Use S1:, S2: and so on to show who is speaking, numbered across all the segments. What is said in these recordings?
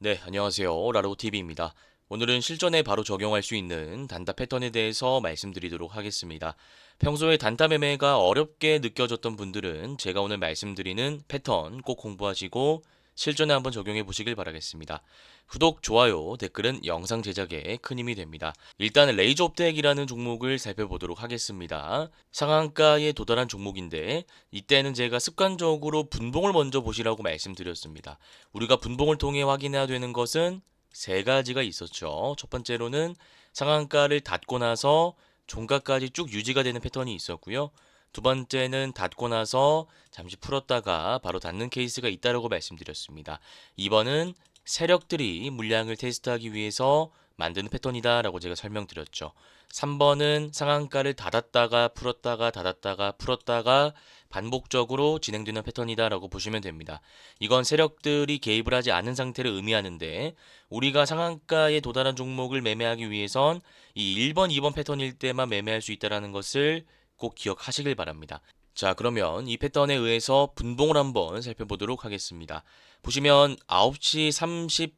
S1: 네, 안녕하세요. 라로TV입니다. 오늘은 실전에 바로 적용할 수 있는 단타 패턴에 대해서 말씀드리도록 하겠습니다. 평소에 단타 매매가 어렵게 느껴졌던 분들은 제가 오늘 말씀드리는 패턴 꼭 공부하시고 실전에 한번 적용해 보시길 바라겠습니다. 구독, 좋아요, 댓글은 영상 제작에 큰 힘이 됩니다. 일단 레이저 업덱이라는 종목을 살펴보도록 하겠습니다. 상한가에 도달한 종목인데 이때는 제가 습관적으로 분봉을 먼저 보시라고 말씀드렸습니다. 우리가 분봉을 통해 확인해야 되는 것은 세 가지가 있었죠. 첫 번째로는 상한가를 닫고 나서 종가까지 쭉 유지가 되는 패턴이 있었고요. 두 번째는 닫고 나서 잠시 풀었다가 바로 닫는 케이스가 있다라고 말씀드렸습니다. 이번은 세력들이 물량을 테스트하기 위해서 만드는 패턴이다라고 제가 설명드렸죠. 3번은 상한가를 닫았다가 풀었다가 닫았다가 풀었다가 반복적으로 진행되는 패턴이다라고 보시면 됩니다. 이건 세력들이 개입을 하지 않은 상태를 의미하는데 우리가 상한가에 도달한 종목을 매매하기 위해선 이 1번, 2번 패턴일 때만 매매할 수 있다라는 것을 꼭 기억하시길 바랍니다. 자, 그러면 이 패턴에 의해서 분봉을 한번 살펴보도록 하겠습니다. 보시면 9시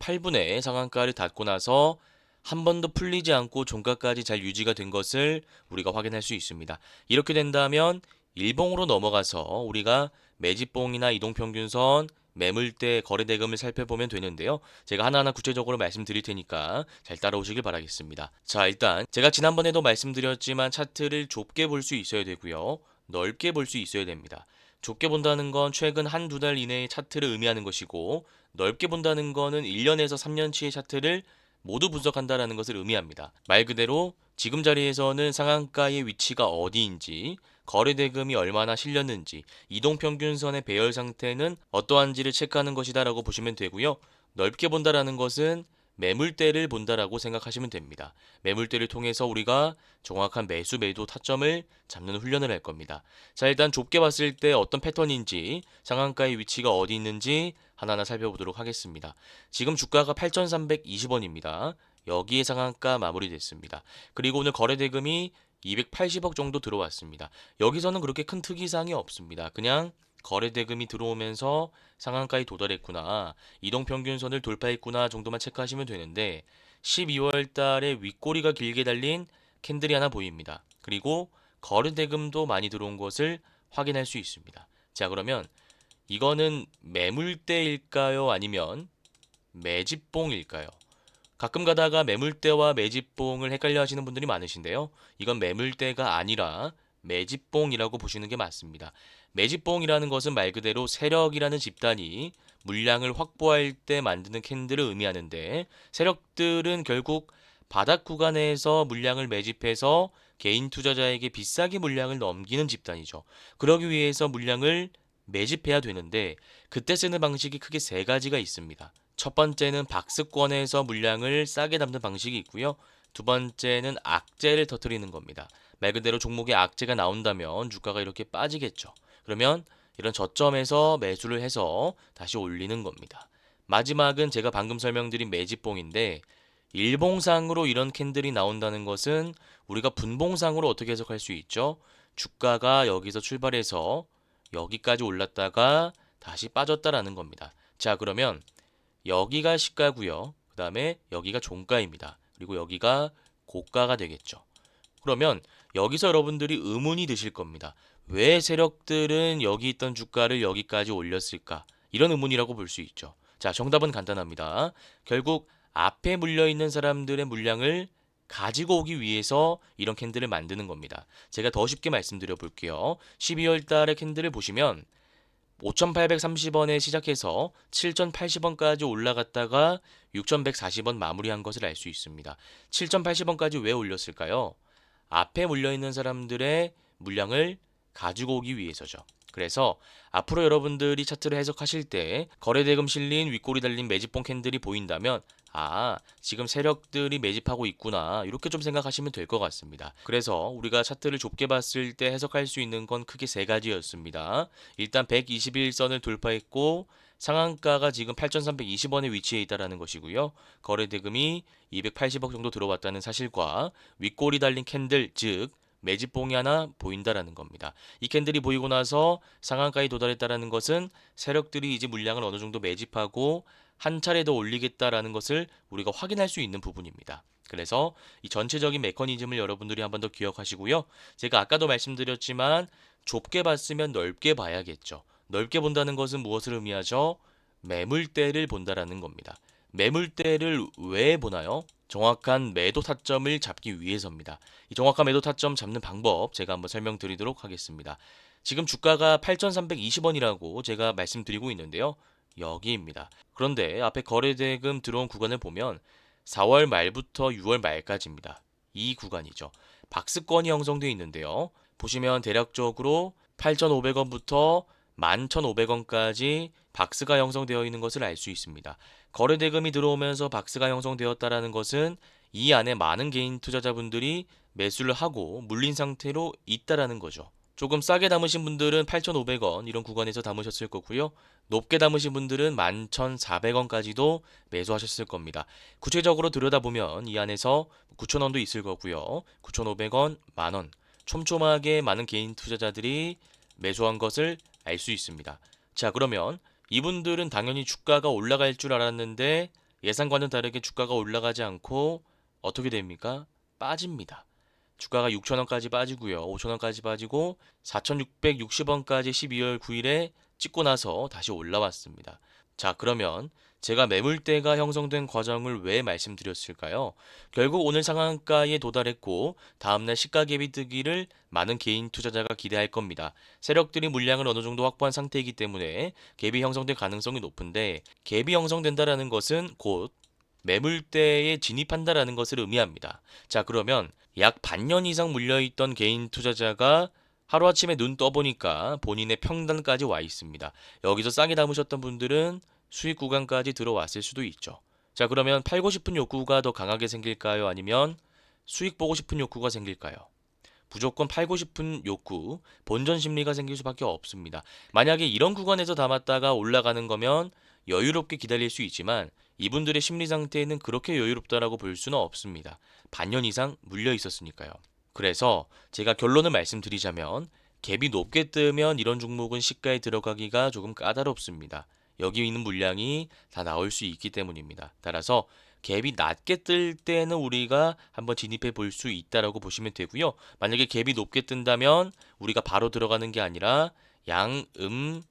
S1: 38분에 상한가를 닫고 나서 한 번도 풀리지 않고 종가까지 잘 유지가 된 것을 우리가 확인할 수 있습니다. 이렇게 된다면 일봉으로 넘어가서 우리가 매집봉이나 이동평균선, 매물대, 거래 대금을 살펴보면 되는데요. 제가 하나하나 구체적으로 말씀드릴 테니까 잘 따라오시길 바라겠습니다. 자, 일단 제가 지난번에도 말씀드렸지만 차트를 좁게 볼 수 있어야 되고요. 넓게 볼 수 있어야 됩니다. 좁게 본다는 건 최근 한 두 달 이내의 차트를 의미하는 것이고 넓게 본다는 거는 1년에서 3년치의 차트를 모두 분석한다라는 것을 의미합니다. 말 그대로 지금 자리에서는 상한가의 위치가 어디인지, 거래 대금이 얼마나 실렸는지, 이동 평균선의 배열 상태는 어떠한지를 체크하는 것이다라고 보시면 되고요. 넓게 본다라는 것은 매물대를 본다라고 생각하시면 됩니다. 매물대를 통해서 우리가 정확한 매수 매도 타점을 잡는 훈련을 할 겁니다. 자, 일단 좁게 봤을 때 어떤 패턴인지, 상한가의 위치가 어디 있는지 하나하나 살펴보도록 하겠습니다. 지금 주가가 8,320원입니다. 여기에 상한가 마무리됐습니다. 그리고 오늘 거래 대금이 280억 정도 들어왔습니다. 여기서는 그렇게 큰 특이사항이 없습니다. 그냥 거래 대금이 들어오면서 상한가에 도달했구나, 이동평균선을 돌파했구나 정도만 체크하시면 되는데 12월 달에 윗꼬리가 길게 달린 캔들이 하나 보입니다. 그리고 거래 대금도 많이 들어온 것을 확인할 수 있습니다. 자, 그러면 이거는 매물대일까요? 아니면 매집봉일까요? 가끔 가다가 매물대와 매집봉을 헷갈려 하시는 분들이 많으신데요. 이건 매물대가 아니라 매집봉이라고 보시는 게 맞습니다. 매집봉이라는 것은 말 그대로 세력이라는 집단이 물량을 확보할 때 만드는 캔들을 의미하는데 세력들은 결국 바닥 구간에서 물량을 매집해서 개인 투자자에게 비싸게 물량을 넘기는 집단이죠. 그러기 위해서 물량을 매집해야 되는데 그때 쓰는 방식이 크게 세 가지가 있습니다. 첫 번째는 박스권에서 물량을 싸게 담는 방식이 있고요. 두 번째는 악재를 터뜨리는 겁니다. 말 그대로 종목에 악재가 나온다면 주가가 이렇게 빠지겠죠. 그러면 이런 저점에서 매수를 해서 다시 올리는 겁니다. 마지막은 제가 방금 설명드린 매집봉인데 일봉상으로 이런 캔들이 나온다는 것은 우리가 분봉상으로 어떻게 해석할 수 있죠? 주가가 여기서 출발해서 여기까지 올랐다가 다시 빠졌다라는 겁니다. 자, 그러면 여기가 시가고요. 그 다음에 여기가 종가입니다. 그리고 여기가 고가가 되겠죠. 그러면 여기서 여러분들이 의문이 드실 겁니다. 왜 세력들은 여기 있던 주가를 여기까지 올렸을까? 이런 의문이라고 볼 수 있죠. 자, 정답은 간단합니다. 결국 앞에 물려 있는 사람들의 물량을 가지고 오기 위해서 이런 캔들을 만드는 겁니다. 제가 더 쉽게 말씀드려 볼게요. 12월 달의 캔들을 보시면 5,830원에 시작해서 7,080원까지 올라갔다가 6,140원 마무리한 것을 알 수 있습니다. 7,080원까지 왜 올렸을까요? 앞에 물려있는 사람들의 물량을 가지고 오기 위해서죠. 그래서 앞으로 여러분들이 차트를 해석하실 때 거래대금 실린 윗꼬리 달린 매집봉 캔들이 보인다면 아, 지금 세력들이 매집하고 있구나. 이렇게 좀 생각하시면 될 것 같습니다. 그래서 우리가 차트를 좁게 봤을 때 해석할 수 있는 건 크게 세 가지였습니다. 일단 121선을 돌파했고 상한가가 지금 8,320원에 위치해 있다라는 것이고요. 거래 대금이 280억 정도 들어왔다는 사실과 윗꼬리 달린 캔들, 즉 매집봉이 하나 보인다라는 겁니다. 이 캔들이 보이고 나서 상한가에 도달했다라는 것은 세력들이 이제 물량을 어느 정도 매집하고 한 차례 더 올리겠다라는 것을 우리가 확인할 수 있는 부분입니다. 그래서 이 전체적인 메커니즘을 여러분들이 한 번 더 기억하시고요. 제가 아까도 말씀드렸지만 좁게 봤으면 넓게 봐야겠죠. 넓게 본다는 것은 무엇을 의미하죠? 매물대를 본다라는 겁니다. 매물대를 왜 보나요? 정확한 매도 타점을 잡기 위해서입니다. 이 정확한 매도 타점 잡는 방법 제가 한번 설명드리도록 하겠습니다. 지금 주가가 8,320원이라고 제가 말씀드리고 있는데요. 여기입니다. 그런데 앞에 거래대금 들어온 구간을 보면 4월 말부터 6월 말까지입니다. 이 구간이죠. 박스권이 형성되어 있는데요. 보시면 대략적으로 8,500원부터 11,500원까지 박스가 형성되어 있는 것을 알 수 있습니다. 거래 대금이 들어오면서 박스가 형성되었다라는 것은 이 안에 많은 개인 투자자분들이 매수를 하고 물린 상태로 있다라는 거죠. 조금 싸게 담으신 분들은 8,500원 이런 구간에서 담으셨을 거고요. 높게 담으신 분들은 11,400원까지도 매수하셨을 겁니다. 구체적으로 들여다보면 이 안에서 9,000원도 있을 거고요. 9,500원, 만원. 촘촘하게 많은 개인 투자자들이 매수한 것을 알 수 있습니다. 자, 그러면 이분들은 당연히 주가가 올라갈 줄 알았는데 예상과는 다르게 주가가 올라가지 않고 어떻게 됩니까? 빠집니다. 주가가 6천원까지 빠지고요. 5천원까지 빠지고 4,660원까지 12월 9일에 찍고 나서 다시 올라왔습니다. 자, 그러면 제가 매물대가 형성된 과정을 왜 말씀드렸을까요? 결국 오늘 상한가에 도달했고 다음날 시가 갭이 뜨기를 많은 개인 투자자가 기대할 겁니다. 세력들이 물량을 어느 정도 확보한 상태이기 때문에 갭이 형성될 가능성이 높은데 갭이 형성된다라는 것은 곧 매물대에 진입한다라는 것을 의미합니다. 자, 그러면 약 반년 이상 물려있던 개인 투자자가 하루아침에 눈 떠보니까 본인의 평단까지 와 있습니다. 여기서 싸게 담으셨던 분들은 수익 구간까지 들어왔을 수도 있죠. 자, 그러면 팔고 싶은 욕구가 더 강하게 생길까요? 아니면 수익 보고 싶은 욕구가 생길까요? 무조건 팔고 싶은 욕구, 본전 심리가 생길 수밖에 없습니다. 만약에 이런 구간에서 담았다가 올라가는 거면 여유롭게 기다릴 수 있지만 이분들의 심리 상태는 그렇게 여유롭다라고 볼 수는 없습니다. 반년 이상 물려 있었으니까요. 그래서 제가 결론을 말씀드리자면 갭이 높게 뜨면 이런 종목은 시가에 들어가기가 조금 까다롭습니다. 여기 있는 물량이 다 나올 수 있기 때문입니다. 따라서 갭이 낮게 뜰 때는 우리가 한번 진입해 볼 수 있다라고 보시면 되고요. 만약에 갭이 높게 뜬다면 우리가 바로 들어가는 게 아니라 양, 음,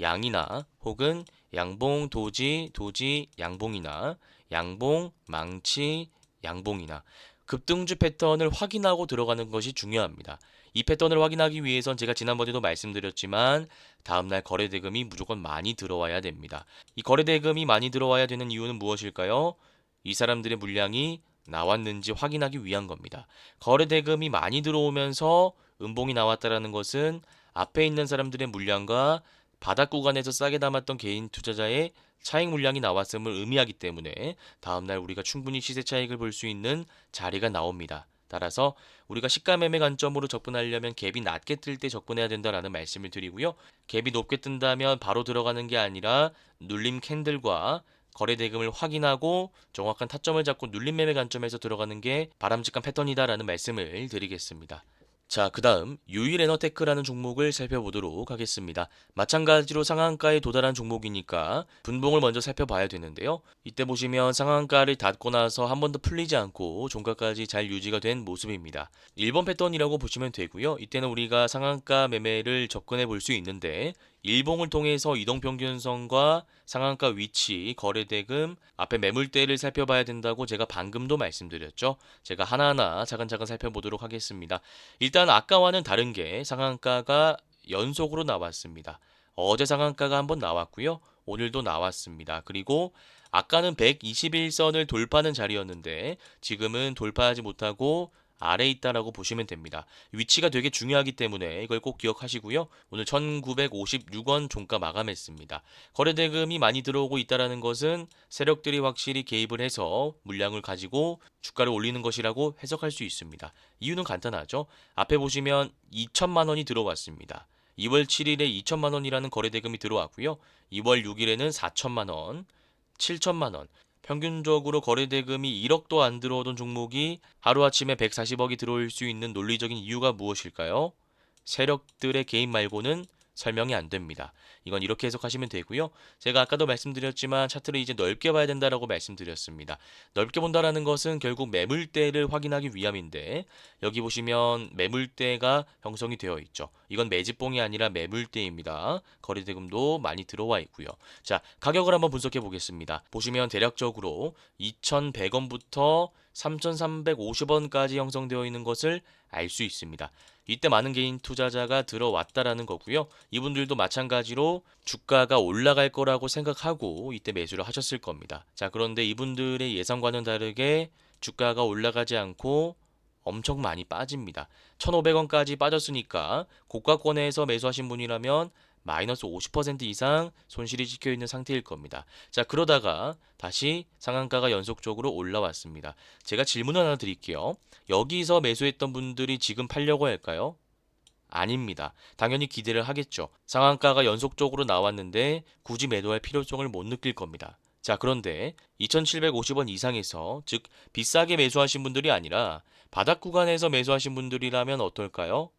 S1: 양이나 혹은 양봉, 도지, 도지, 양봉이나 양봉, 망치, 양봉이나 급등주 패턴을 확인하고 들어가는 것이 중요합니다. 이 패턴을 확인하기 위해선 제가 지난번에도 말씀드렸지만 다음날 거래 대금이 무조건 많이 들어와야 됩니다. 이 거래 대금이 많이 들어와야 되는 이유는 무엇일까요? 이 사람들의 물량이 나왔는지 확인하기 위한 겁니다. 거래 대금이 많이 들어오면서 음봉이 나왔다라는 것은 앞에 있는 사람들의 물량과 바닥 구간에서 싸게 담았던 개인 투자자의 차익 물량이 나왔음을 의미하기 때문에 다음날 우리가 충분히 시세 차익을 볼 수 있는 자리가 나옵니다. 따라서 우리가 시가 매매 관점으로 접근하려면 갭이 낮게 뜰 때 접근해야 된다라는 말씀을 드리고요. 갭이 높게 뜬다면 바로 들어가는 게 아니라 눌림 캔들과 거래 대금을 확인하고 정확한 타점을 잡고 눌림 매매 관점에서 들어가는 게 바람직한 패턴이다라는 말씀을 드리겠습니다. 자, 그 다음 유일 에너테크라는 종목을 살펴보도록 하겠습니다. 마찬가지로 상한가에 도달한 종목이니까 분봉을 먼저 살펴봐야 되는데요. 이때 보시면 상한가를 닫고 나서 한 번도 풀리지 않고 종가까지 잘 유지가 된 모습입니다. 1번 패턴이라고 보시면 되고요. 이때는 우리가 상한가 매매를 접근해 볼 수 있는데 일봉을 통해서 이동평균선과 상한가 위치, 거래대금, 앞에 매물대를 살펴봐야 된다고 제가 방금도 말씀드렸죠. 제가 하나하나 차근차근 살펴보도록 하겠습니다. 일단 아까와는 다른 게 상한가가 연속으로 나왔습니다. 어제 상한가가 한번 나왔고요. 오늘도 나왔습니다. 그리고 아까는 121선을 돌파하는 자리였는데 지금은 돌파하지 못하고 아래에 있다라고 보시면 됩니다. 위치가 되게 중요하기 때문에 이걸 꼭 기억하시고요. 오늘 1956원 종가 마감했습니다. 거래 대금이 많이 들어오고 있다라는 것은 세력들이 확실히 개입을 해서 물량을 가지고 주가를 올리는 것이라고 해석할 수 있습니다. 이유는 간단하죠. 앞에 보시면 2천만 원이 들어왔습니다. 2월 7일에 2천만 원이라는 거래 대금이 들어왔고요. 2월 6일에는 4천만 원, 7천만 원. 평균적으로 거래 대금이 1억도 안 들어오던 종목이 하루아침에 140억이 들어올 수 있는 논리적인 이유가 무엇일까요? 세력들의 개인 말고는 설명이 안 됩니다. 이건 이렇게 해석하시면 되고요. 제가 아까도 말씀드렸지만 차트를 이제 넓게 봐야 된다라고 말씀드렸습니다. 넓게 본다라는 것은 결국 매물대를 확인하기 위함인데 여기 보시면 매물대가 형성이 되어 있죠. 이건 매집봉이 아니라 매물대입니다. 거래대금도 많이 들어와 있고요. 자, 가격을 한번 분석해 보겠습니다. 보시면 대략적으로 2,100원부터 3,350원까지 형성되어 있는 것을 알 수 있습니다. 이때 많은 개인 투자자가 들어왔다라는 거고요. 이분들도 마찬가지로 주가가 올라갈 거라고 생각하고 이때 매수를 하셨을 겁니다. 자, 그런데 이분들의 예상과는 다르게 주가가 올라가지 않고 엄청 많이 빠집니다. 1,500원까지 빠졌으니까 고가권에서 매수하신 분이라면 마이너스 50% 이상 손실이 찍혀 있는 상태일 겁니다. 자, 그러다가 다시 상한가가 연속적으로 올라왔습니다. 제가 질문 하나 드릴게요. 여기서 매수했던 분들이 지금 팔려고 할까요? 아닙니다. 당연히 기대를 하겠죠. 상한가가 연속적으로 나왔는데 굳이 매도할 필요성을 못 느낄 겁니다. 자, 그런데 2,750원 이상에서 즉 비싸게 매수하신 분들이 아니라 바닥 구간에서 매수하신 분들이라면 어떨까요?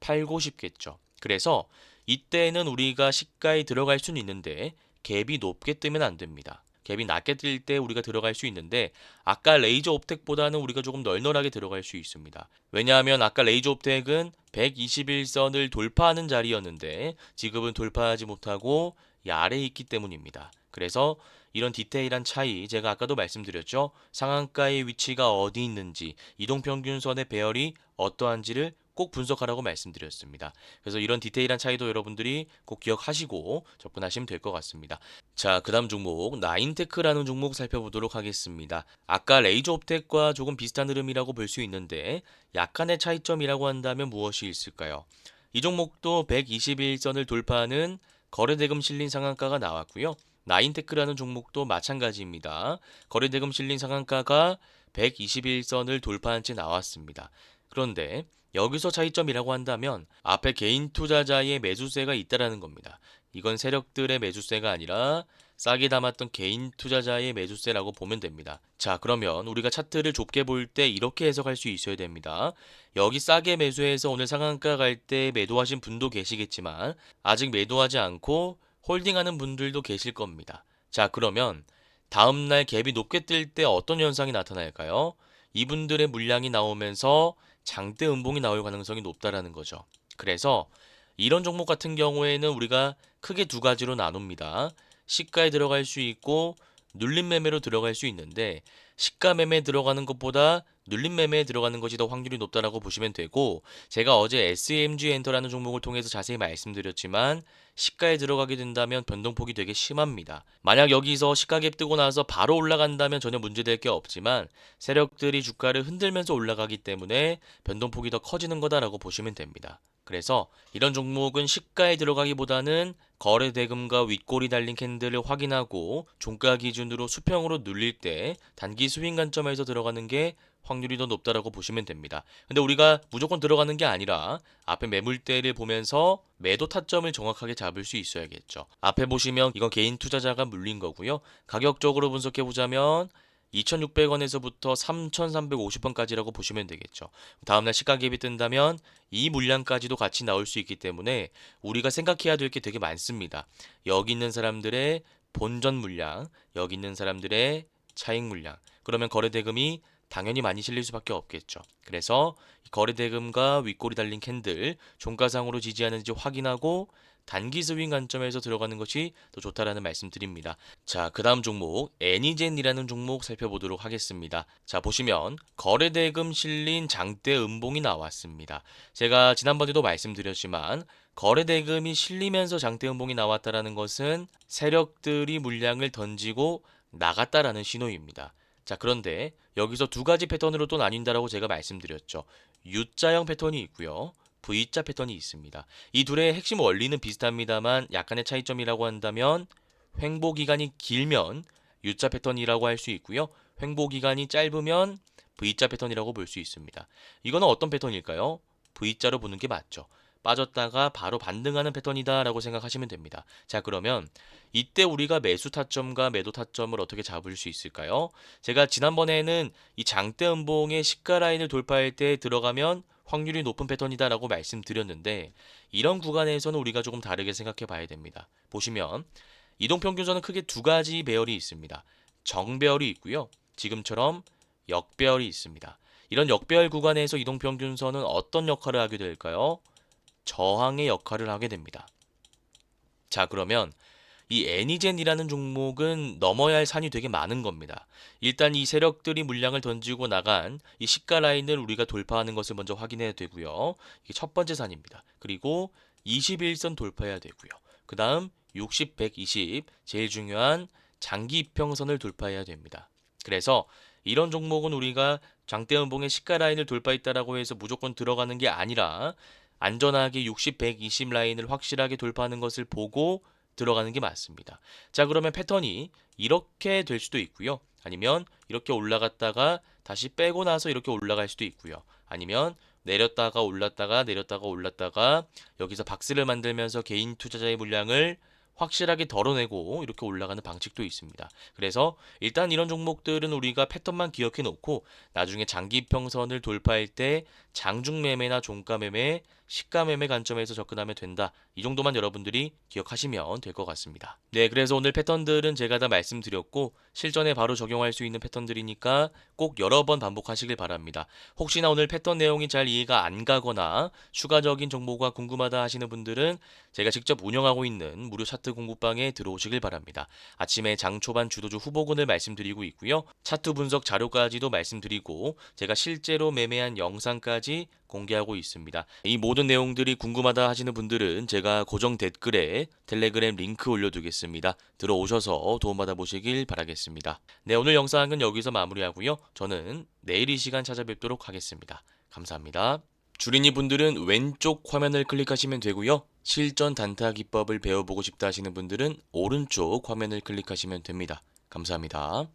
S1: 팔고 싶겠죠. 그래서 이때는 우리가 시가에 들어갈 수는 있는데 갭이 높게 뜨면 안 됩니다. 갭이 낮게 뜰 때 우리가 들어갈 수 있는데 아까 레이저 옵텍보다는 우리가 조금 널널하게 들어갈 수 있습니다. 왜냐하면 아까 레이저 옵텍은 121선을 돌파하는 자리였는데 지금은 돌파하지 못하고 이 아래에 있기 때문입니다. 그래서 이런 디테일한 차이 제가 아까도 말씀드렸죠. 상한가의 위치가 어디 있는지 이동평균선의 배열이 어떠한지를 꼭 분석하라고 말씀드렸습니다. 그래서 이런 디테일한 차이도 여러분들이 꼭 기억하시고 접근하시면 될 것 같습니다. 자, 그 다음 종목 나인테크라는 종목 살펴보도록 하겠습니다. 아까 레이저 옵텍과 조금 비슷한 흐름이라고 볼 수 있는데 약간의 차이점이라고 한다면 무엇이 있을까요? 이 종목도 121선을 돌파하는 거래대금 실린 상한가가 나왔고요. 나인테크라는 종목도 마찬가지입니다. 거래대금 실린 상한가가 121선을 돌파한 채 나왔습니다. 그런데 여기서 차이점이라고 한다면 앞에 개인 투자자의 매수세가 있다라는 겁니다. 이건 세력들의 매수세가 아니라 싸게 담았던 개인 투자자의 매수세라고 보면 됩니다. 자, 그러면 우리가 차트를 좁게 볼 때 이렇게 해석할 수 있어야 됩니다. 여기 싸게 매수해서 오늘 상한가 갈 때 매도하신 분도 계시겠지만 아직 매도하지 않고 홀딩하는 분들도 계실 겁니다. 자, 그러면 다음날 갭이 높게 뜰 때 어떤 현상이 나타날까요? 이분들의 물량이 나오면서 장대 음봉이 나올 가능성이 높다라는 거죠. 그래서 이런 종목 같은 경우에는 우리가 크게 두 가지로 나눕니다. 시가에 들어갈 수 있고 눌림 매매로 들어갈 수 있는데 시가 매매에 들어가는 것보다 눌림 매매에 들어가는 것이 더 확률이 높다라고 보시면 되고 제가 어제 SMG 엔터라는 종목을 통해서 자세히 말씀드렸지만 시가에 들어가게 된다면 변동폭이 되게 심합니다. 만약 여기서 시가갭 뜨고 나서 바로 올라간다면 전혀 문제될 게 없지만 세력들이 주가를 흔들면서 올라가기 때문에 변동폭이 더 커지는 거다라고 보시면 됩니다. 그래서 이런 종목은 시가에 들어가기보다는 거래 대금과 윗골이 달린 캔들을 확인하고 종가 기준으로 수평으로 눌릴 때 단기 스윙 관점에서 들어가는 게 확률이 더 높다라고 보시면 됩니다. 근데 우리가 무조건 들어가는 게 아니라 앞에 매물대를 보면서 매도 타점을 정확하게 잡을 수 있어야겠죠. 앞에 보시면 이건 개인 투자자가 물린 거고요. 가격적으로 분석해 보자면 2,600원에서부터 3,350원까지라고 보시면 되겠죠. 다음날 시가갭이 뜬다면 이 물량까지도 같이 나올 수 있기 때문에 우리가 생각해야 될 게 되게 많습니다. 여기 있는 사람들의 본전 물량, 여기 있는 사람들의 차익 물량. 그러면 거래 대금이 당연히 많이 실릴 수밖에 없겠죠. 그래서 거래 대금과 윗골이 달린 캔들 종가상으로 지지하는지 확인하고 단기 스윙 관점에서 들어가는 것이 더 좋다라는 말씀드립니다. 자, 그 다음 종목 애니젠이라는 종목 살펴보도록 하겠습니다. 자, 보시면 거래대금 실린 장대 음봉이 나왔습니다. 제가 지난번에도 말씀드렸지만 거래대금이 실리면서 장대 음봉이 나왔다라는 것은 세력들이 물량을 던지고 나갔다라는 신호입니다. 자, 그런데 여기서 두 가지 패턴으로 또 나뉜다라고 제가 말씀드렸죠. U자형 패턴이 있고요. V자 패턴이 있습니다. 이 둘의 핵심 원리는 비슷합니다만 약간의 차이점이라고 한다면 횡보 기간이 길면 U자 패턴이라고 할 수 있고요. 횡보 기간이 짧으면 V자 패턴이라고 볼 수 있습니다. 이거는 어떤 패턴일까요? V자로 보는 게 맞죠. 빠졌다가 바로 반등하는 패턴이다라고 생각하시면 됩니다. 자, 그러면 이때 우리가 매수 타점과 매도 타점을 어떻게 잡을 수 있을까요? 제가 지난번에는 이 장대 음봉의 시가 라인을 돌파할 때 들어가면 확률이 높은 패턴이다라고 말씀드렸는데 이런 구간에서는 우리가 조금 다르게 생각해 봐야 됩니다. 보시면 이동평균선은 크게 두 가지 배열이 있습니다. 정배열이 있고요. 지금처럼 역배열이 있습니다. 이런 역배열 구간에서 이동평균선은 어떤 역할을 하게 될까요? 저항의 역할을 하게 됩니다. 자, 그러면 이 애니젠이라는 종목은 넘어야 할 산이 되게 많은 겁니다. 일단 이 세력들이 물량을 던지고 나간 이 시가 라인을 우리가 돌파하는 것을 먼저 확인해야 되고요. 이게 첫 번째 산입니다. 그리고 21선 돌파해야 되고요. 그 다음 60, 120 제일 중요한 장기 이평선을 돌파해야 됩니다. 그래서 이런 종목은 우리가 장대음봉의 시가 라인을 돌파했다라고 해서 무조건 들어가는 게 아니라 안전하게 60, 120 라인을 확실하게 돌파하는 것을 보고 들어가는 게 맞습니다. 자, 그러면 패턴이 이렇게 될 수도 있고요. 아니면 이렇게 올라갔다가 다시 빼고 나서 이렇게 올라갈 수도 있고요. 아니면 내렸다가 올랐다가 내렸다가 올랐다가 여기서 박스를 만들면서 개인 투자자의 물량을 확실하게 덜어내고 이렇게 올라가는 방식도 있습니다. 그래서 일단 이런 종목들은 우리가 패턴만 기억해 놓고 나중에 장기 평선을 돌파할 때 장중 매매나 종가 매매, 시가 매매 관점에서 접근하면 된다. 이 정도만 여러분들이 기억하시면 될 것 같습니다. 네, 그래서 오늘 패턴들은 제가 다 말씀드렸고 실전에 바로 적용할 수 있는 패턴들이니까 꼭 여러 번 반복하시길 바랍니다. 혹시나 오늘 패턴 내용이 잘 이해가 안 가거나 추가적인 정보가 궁금하다 하시는 분들은 제가 직접 운영하고 있는 무료 차트 공부방에 들어오시길 바랍니다. 아침에 장 초반 주도주 후보군을 말씀드리고 있고요. 차트 분석 자료까지도 말씀드리고 제가 실제로 매매한 영상까지 공개하고 있습니다. 이 모든 내용들이 궁금하다 하시는 분들은 제가 고정 댓글에 텔레그램 링크 올려두겠습니다. 들어오셔서 도움받아 보시길 바라겠습니다. 네, 오늘 영상은 여기서 마무리하고요. 저는 내일 이 시간 찾아뵙도록 하겠습니다. 감사합니다. 주린이 분들은 왼쪽 화면을 클릭하시면 되고요. 실전 단타 기법을 배워보고 싶다 하시는 분들은 오른쪽 화면을 클릭하시면 됩니다. 감사합니다.